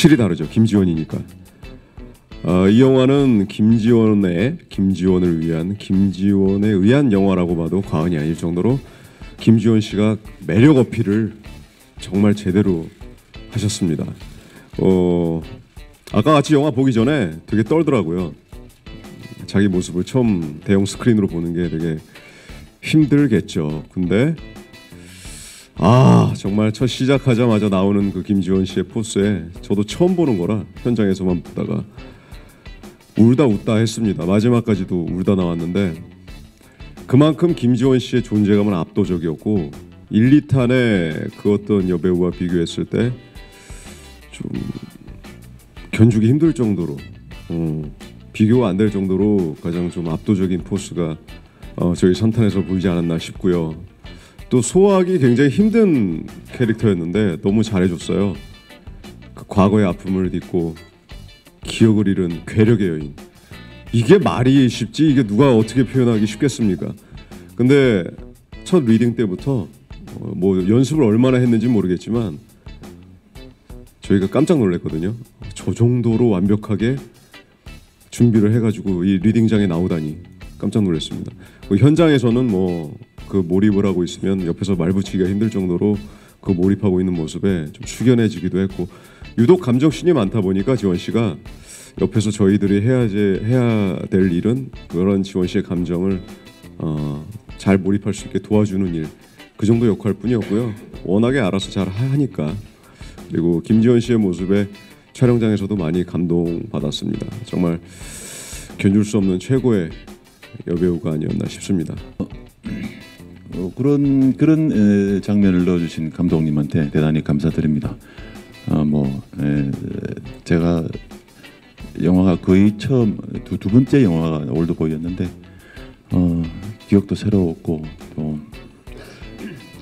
확실히 다르죠. 김지원이니까. 어, 이 영화는 김지원의 김지원을 위한 김지원에 의한 영화라고 봐도 과언이 아닐 정도로 김지원 씨가 매력 어필을 정말 제대로 하셨습니다. 어, 아까 같이 영화 보기 전에 되게 떨더라고요. 자기 모습을 처음 대형 스크린으로 보는 게 되게 힘들겠죠. 근데 아 정말 첫 시작하자마자 나오는 그 김지원 씨의 포스에 저도 처음 보는 거라 현장에서만 보다가 울다 웃다 했습니다. 마지막까지도 울다 나왔는데 그만큼 김지원 씨의 존재감은 압도적이었고 1, 2탄의 그 어떤 여배우와 비교했을 때 좀 견주기 힘들 정도로 어, 비교가 안 될 정도로 가장 좀 압도적인 포스가 어, 저희 선탄에서 보이지 않았나 싶고요. 또 소화하기 굉장히 힘든 캐릭터였는데 너무 잘해줬어요. 그 과거의 아픔을 딛고 기억을 잃은 괴력의 여인. 이게 말이 쉽지 이게 누가 어떻게 표현하기 쉽겠습니까? 근데 첫 리딩 때부터 어, 뭐 연습을 얼마나 했는지 모르겠지만 저희가 깜짝 놀랐거든요. 저 정도로 완벽하게 준비를 해가지고 이 리딩장에 나오다니 깜짝 놀랐습니다. 그 현장에서는 뭐 그 몰입을 하고 있으면 옆에서 말 붙이기가 힘들 정도로 그 몰입하고 있는 모습에 좀 숙연해지기도 했고 유독 감정신이 많다 보니까 지원 씨가 옆에서 저희들이 해야지 해야 될 일은 그런 지원 씨의 감정을 어, 잘 몰입할 수 있게 도와주는 일 그 정도 역할 뿐이었고요. 워낙에 알아서 잘 하니까 그리고 김지원 씨의 모습에 촬영장에서도 많이 감동 받았습니다. 정말 견줄 수 없는 최고의 여배우가 아니었나 싶습니다. 어, 그런 그런 에, 장면을 넣어주신 감독님한테 대단히 감사드립니다. 어, 뭐 에, 제가 영화가 거의 처음 두, 두 번째 영화가 올드보이였는데 어, 기억도 새로웠고 또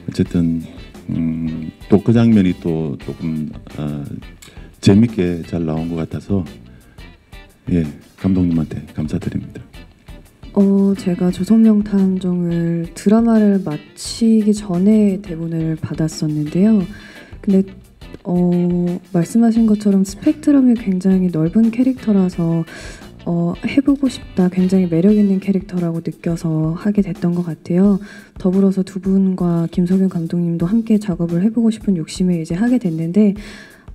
어쨌든 음, 또 그 장면이 또 조금 어, 재밌게 잘 나온 것 같아서 예 감독님한테 감사드립니다. 어, 제가 조선명탐정을 드라마를 마치기 전에 대본을 받았었는데요. 근데 어, 말씀하신 것처럼 스펙트럼이 굉장히 넓은 캐릭터라서 어, 해보고 싶다, 굉장히 매력 있는 캐릭터라고 느껴서 하게 됐던 것 같아요. 더불어서 두 분과 김석윤 감독님도 함께 작업을 해보고 싶은 욕심에 이제 하게 됐는데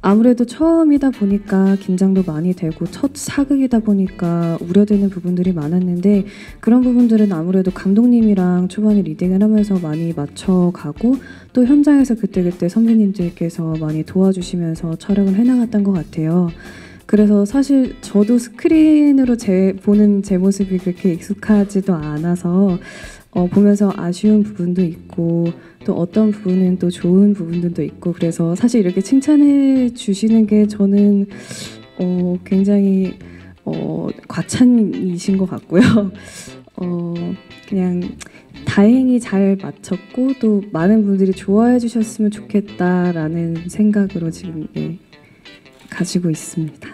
아무래도 처음이다 보니까 긴장도 많이 되고 첫 사극이다 보니까 우려되는 부분들이 많았는데 그런 부분들은 아무래도 감독님이랑 초반에 리딩을 하면서 많이 맞춰가고 또 현장에서 그때그때 선배님들께서 많이 도와주시면서 촬영을 해나갔던 것 같아요. 그래서 사실 저도 스크린으로 제 보는 제 모습이 그렇게 익숙하지도 않아서 어, 보면서 아쉬운 부분도 있고 또 어떤 부분은 또 좋은 부분들도 있고 그래서 사실 이렇게 칭찬해 주시는 게 저는 어, 굉장히 어, 과찬이신 것 같고요. 어, 그냥 다행히 잘 맞췄고 또 많은 분들이 좋아해 주셨으면 좋겠다라는 생각으로 지금 예, 가지고 있습니다.